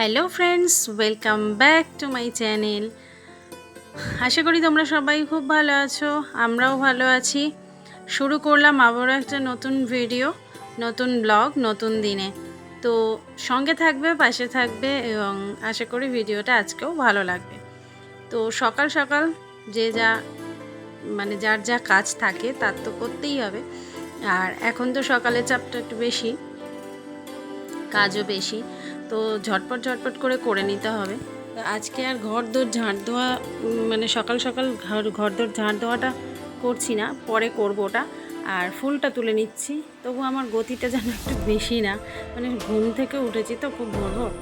Hello friends welcome back to my channel আশা করি তোমরা সবাই খুব ভালো আছো, আমরাও ভালো আছি। শুরু করলাম আবারও একটা নতুন ভিডিও নতুন ব্লগ নতুন দিনে। তো সঙ্গে থাকবে, পাশে থাকবে এবং আশা করি ভিডিওটা আজকেও ভালো লাগবে। তো সকাল সকাল যে যা মানে যার যা কাজ থাকে, তার তো করতেই হবে। আর এখন তো সকালের চাপটা একটু বেশি, কাজও বেশি। তো ঝটপট ঝটপট করে করে নিতে হবে। আজকে আর ঘর দোর ঝাঁট উম, মানে সকাল সকাল ঘর ঘর দোর ঝাঁট দেওয়াটা করছি না পরে করব ওটা। আর ফুলটা তুলে নিচ্ছি। তবু আমার গতিটা যেন একটু বেশি না মানে ঘুম থেকে উঠেছি তো খুব ভোর ভোর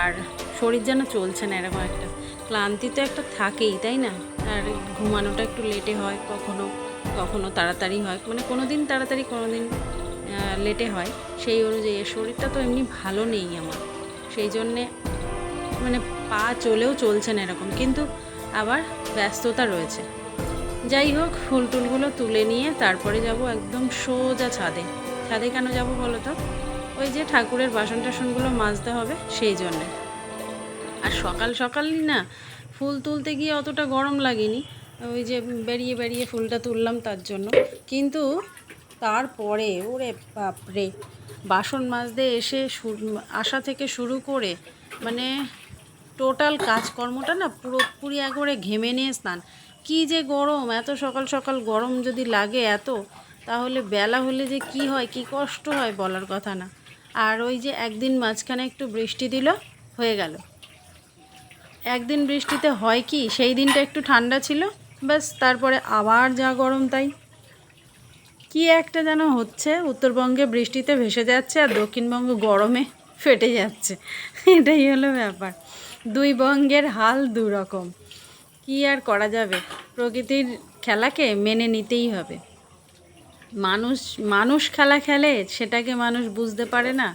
আর শরীর যেন চলছে না এরকম একটা। ক্লান্তি তো একটা থাকেই তাই না? আর ঘুমানোটা একটু লেটে হয় কখনো কখনো তাড়াতাড়ি হয়। মানে কোনো দিন তাড়াতাড়ি কোনো দিন লেটে হয়। সেই অনুযায়ী শরীরটা তো এমনি ভালো নেই আমার। সেই জন্যে মানে পা চলেও চলছে না এরকম। কিন্তু আবার ব্যস্ততা রয়েছে। যাই হোক, ফুল টুলগুলো তুলে নিয়ে তারপরে যাব একদম সোজা ছাদে। ছাদে কেন যাব বলো তো? ওই যে ঠাকুরের বাসন টাসনগুলো মাজতে হবে সেই জন্যে। আর সকাল সকালই না, ফুল তুলতে গিয়ে অতটা গরম লাগেনি। ওই যে বেরিয়ে বেরিয়ে ফুলটা তুললাম তার জন্য। কিন্তু তারপরে, ওরে বাপরে! বাসন মাজতে এসে আসা থেকে শুরু করে মানে টোটাল কাজকর্মটা না পুরোপুরি একবারে ঘেমে নিয়ে স্নান। কী যে গরম, এত সকাল সকাল গরম যদি লাগে এত, তাহলে বেলা হলে যে কি হয়, কি কষ্ট হয় বলার কথা না। আর ওই যে একদিন মাঝখানে একটু বৃষ্টি দিল, হয়ে গেল। একদিন বৃষ্টিতে হয় কি, সেই দিনটা একটু ঠান্ডা ছিল, ব্যাস তারপরে আবার যা গরম তাই। কি একটা যেন হচ্ছে, উত্তরবঙ্গে বৃষ্টিতে ভেসে যাচ্ছে আর দক্ষিণবঙ্গ গরমে ফেটে যাচ্ছে। এটাই হলো ব্যাপার। দুই বঙ্গের হাল দু রকম কি আর করা যাবে? প্রকৃতির খেলাকে মেনে নিতেই হবে। মানুষ মানুষ খেলা খেলে, সেটাকে মানুষ বুঝতে পারে না।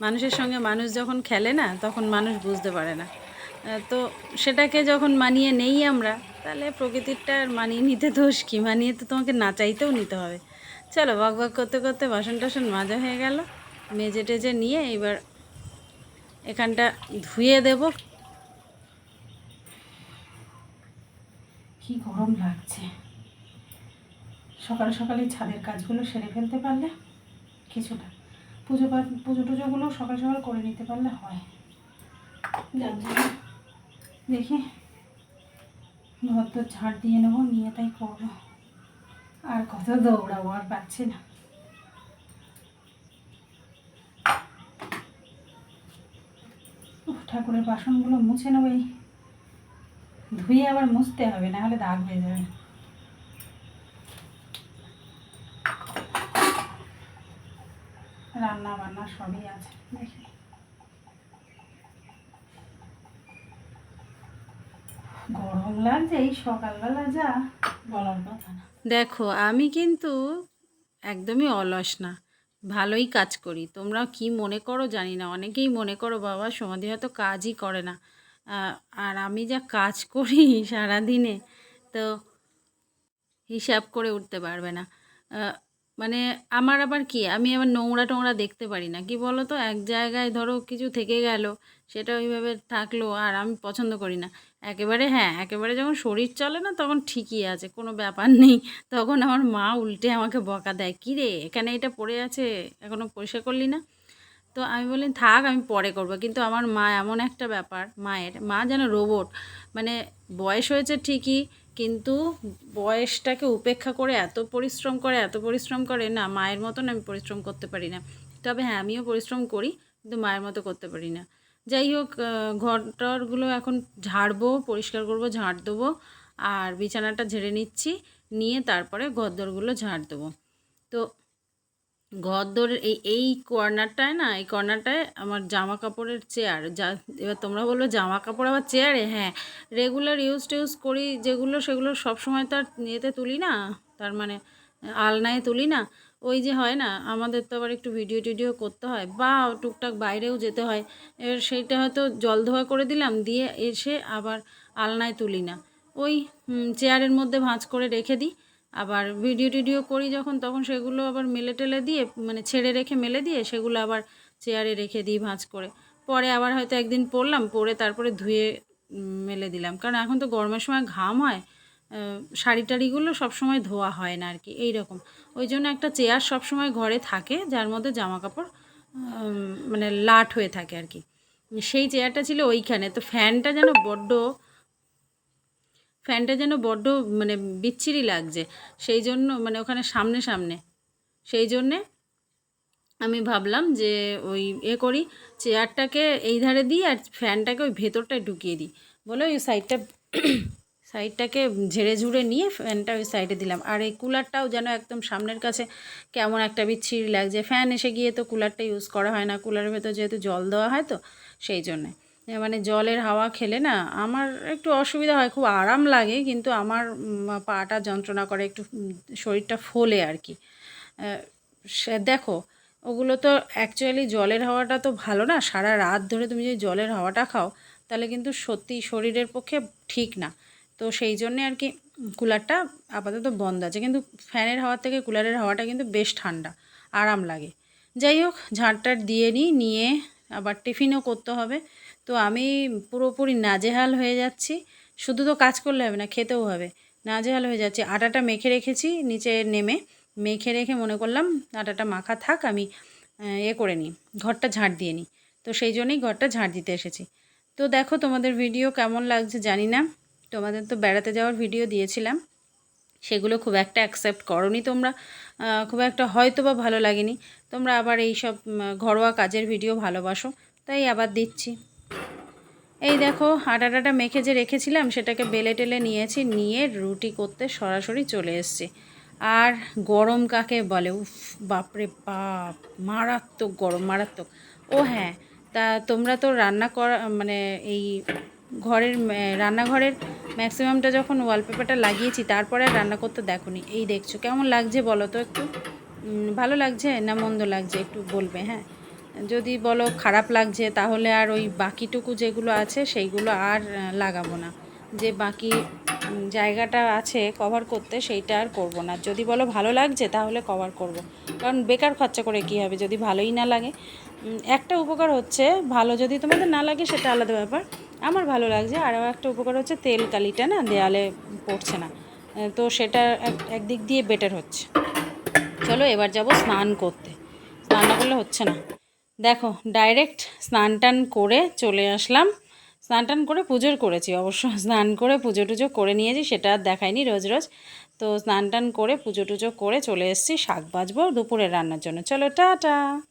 মানুষের সঙ্গে মানুষ যখন খেলে না, তখন মানুষ বুঝতে পারে না। তো সেটাকে যখন মানিয়ে নেই আমরা, তাহলে প্রকৃতিরটা আর মানিয়ে নিতে দোষ কি? মানিয়ে তো তোমাকে না চাইতেও নিতে হবে। চলো বক বক করতে করতে বাসন টাসন মাজা হয়ে গেল। মেজে টেজে নিয়ে এবার এখানটা ধুয়ে দেব। কি গরম লাগছে। সকাল সকালে ছাদের কাজগুলো সেরে ফেলতে পারলে কিছুটা। পুজো পুজো টুজোগুলো সকাল সকাল করে নিতে পারলে হয়। যার জন্য দেখি। ঘর তো ঝাড় দিয়ে নেব, নিয়ে তাই করব। আর কত দৌড়াবো আর পাচ্ছি না। ঠাকুরের বাসনগুলো মুছে নেব এই। ধুয়ে আবার মুছতে হবে, না হলে দাগ হয়ে যাবে। রান্না বান্না সবই আছে, দেখি। গরম লাগছে, এই সকালবেলা যা বলার কথা না। দেখো, আমি কিন্তু একদমই অলস না, ভালোই কাজ করি। তোমরা কি মনে করো জানি না, অনেকেই মনে করো, বাবা, সমাধি হয়তো কাজই করে না। আর আমি যা কাজ করি সারাদিনে, তো হিসাব করে উঠতে পারবে না। মানে আমার আবার কি, আমি আবার নোংরা টোংরা দেখতে পারি না। কি বলো তো? এক জায়গায় ধরো কিছু থেকে গেল, সেটা ওইভাবে থাকল, আর আমি পছন্দ করি না। একেবারে হ্যাঁ একেবারে যখন শরীর চলে না, তখন ঠিকই আছে, কোনো ব্যাপার নেই। তখন আমার মা উল্টে আমাকে বকা দেয়, কী রে, এখানে এটা পড়ে আছে এখনও পরিষ্কার করলি না? তো আমি বলি, থাক, আমি পরে করব। কিন্তু আমার মা এমন একটা ব্যাপার, মায়ের, মা যেন রোবট মানে বয়স হয়েছে ঠিকই, কিন্তু বয়সটাকে উপেক্ষা করে এত পরিশ্রম করে, এত পরিশ্রম করে না, মায়ের মতন আমি পরিশ্রম করতে পারি না। তবে হ্যাঁ আমিও পরিশ্রম করি, কিন্তু মায়ের মতো করতে পারি না। যাই হোক আহ, ঘর টরগুলো এখন ঝাড়বো পরিষ্কার করব ঝাড় দেবো আর বিছানাটা ঝেড়ে নিচ্ছি নিয়ে তারপরে ঘরদোরগুলো ঝাড় দেবো। তো ঘরদোরের এই এই কর্নারটায় না এই কর্নারটায় আমার জামা কাপড়ের চেয়ার যা এবার তোমরা বলবে জামা কাপড় আবার চেয়ারে? হ্যাঁ রেগুলার ইউজ টিউজ করি যেগুলো সেগুলো সব সময় তো আর ইয়েতে তুলি না তার মানে আলনায় তুলি না, ওই যে হয় না, আমাদের তো আবার একটু ভিডিও টিডিও করতে হয়, বা টুকটাক বাইরেও যেতে হয় এবার সেইটা হয়তো জল ধোয়া করে দিলাম, দিয়ে এসে আবার আলনায় তুলি না। ওই চেয়ারের মধ্যে ভাঁজ করে রেখে দিই, আবার ভিডিও টিডিও করি যখন, তখন সেগুলো আবার মেলে টেলে দিয়ে মানে ছেড়ে রেখে মেলে দিয়ে সেগুলো আবার চেয়ারে রেখে দিই ভাঁজ করে। পরে আবার হয়তো একদিন পরলাম, পরে তারপরে ধুয়ে মেলে দিলাম, কারণ এখন তো গরমের সময় ঘাম হয় শাড়ি টাড়িগুলো সবসময় ধোয়া হয় না আর কি এই রকম ওই জন্য একটা চেয়ার সবসময় ঘরে থাকে, যার মধ্যে জামা কাপড় মানে লাট হয়ে থাকে আর কি সেই চেয়ারটা ছিল ওইখানে, তো ফ্যানটা যেন বড্ড, ফ্যানটা যেন বড্ড মানে বিচ্ছিরি লাগছে। সেই জন্য মানে ওখানে সামনে সামনে, সেই জন্যে আমি ভাবলাম যে ওই এ করি, চেয়ারটাকে এই ধারে দিই আর ফ্যানটাকে ওই ভেতরটায় ঢুকিয়ে দিই। বলে ওই সাইডটা সাইডটাকে ঝেড়ে ঝুড়ে নিয়ে ফ্যানটা ওই সাইডে দিলাম। আর এই কুলারটাও যেন একদম সামনের কাছে কেমন একটা বিচ্ছিরি লাগছে। ফ্যান এসে গিয়ে তো কুলারটা ইউজ করা হয় না। কুলারের ভেতর যেহেতু জল দেওয়া হয় তো সেই জন্যে। মানে জলের হাওয়া খেলে না আমার একটু অসুবিধা হয়, খুব আরাম লাগে, কিন্তু আমার পাটা যন্ত্রণা করে, একটু শরীরটা ফোলে আর কি। সে দেখো, ওগুলো তো অ্যাকচুয়ালি জলের হাওয়াটা তো ভালো না। সারা রাত ধরে তুমি যদি জলের হাওয়াটা খাও, তাহলে কিন্তু সত্যি শরীরের পক্ষে ঠিক না। তো সেই জন্যে আর কি কুলারটা আপাতত বন্ধ আছে। কিন্তু ফ্যানের হাওয়ার থেকে কুলারের হাওয়াটা কিন্তু বেশ ঠান্ডা, আরাম লাগে। যাই হোক ঝাঁটটার দিয়ে নিই, নিয়ে আবার টিফিনও করতে হবে। তো আমি পুরোপুরি নাজেহাল হয়ে যাচ্ছি। শুধু তো কাজ করলে হবে না, খেতেও হবে। নাজেহাল হয়ে যাচ্ছে। আটাটা মেখে রেখেছি, নিচে নেমে মেখে রেখে মনে করলাম আটাটা মাখা থাক, আমি এ করে নিই। ঘরটা ঝাঁট দিয়ে নিই। তো সেই জন্যই ঘরটা ঝাঁট দিতে এসেছি। তো দেখো তোমাদের ভিডিও কেমন লাগছে জানি না। তোমাদের তো বেড়াতে যাওয়ার ভিডিও দিয়েছিলাম। সেগুলো খুব একটা অ্যাকসেপ্ট করনি তোমরা। খুব একটা হয়তো বা ভালো লাগেনি। তোমরা আবার এই সব ঘরোয়া কাজের ভিডিও ভালোবাসো, তাই আবার দিচ্ছি। এই দেখো আটা টাটা মেখে যে রেখেছিলাম, সেটাকে বেলে টেলে নিয়েছি, নিয়ে রুটি করতে সরাসরি চলে এসেছি। আর গরম কাকে বলে? উফ, বাপরে বাপ, মারাত্মক গরম, মারাত্মক। ও হ্যাঁ তা তোমরা তো রান্না করা মানে এই ঘরের রান্নাঘরের ম্যাক্সিমামটা যখন ওয়ালপেপারটা লাগিয়েছি, তারপরে রান্না করতে দেখোনি। এই দেখছ, কেমন লাগছে বলো তো একটু? ভালো লাগছে না মন্দ লাগছে একটু বলবে হ্যাঁ? যদি বলো খারাপ লাগছে, তাহলে আর ওই বাকিটুকু যেগুলো আছে, সেইগুলো আর লাগাবো না। যে বাকি জায়গাটা আছে কভার করতে, সেইটা আর করব না। যদি বলো ভালো লাগছে, তাহলে কভার করব। কারণ বেকার খরচা করে কী হবে? যদি ভালোই না লাগে। একটা উপকার হচ্ছে, ভালো যদি তোমাদের না লাগে, সেটা আলাদা ব্যাপার। আমার ভালো লাগছে। আরও একটা উপকার হচ্ছে তেল কালিটা না দেয়ালে পড়ছে না। তো সেটা এক- একদিক দিয়ে বেটার হচ্ছে। চলো এবার যাব স্নান করতে। স্নান না করলে হচ্ছে না। দেখো ডাইরেক্ট স্নান টান করে চলে আসলাম। স্নান টান করে পুজোর করেছি অবশ্য। স্নান করে পুজো টুজো করে নিয়েছি, সেটা আর দেখাইনি রোজ রোজ। তো স্নান টান করে পুজো টুজো করে চলে এসেছি, শাক বাজবো দুপুরের রান্নার জন্য। চলো, টাটা!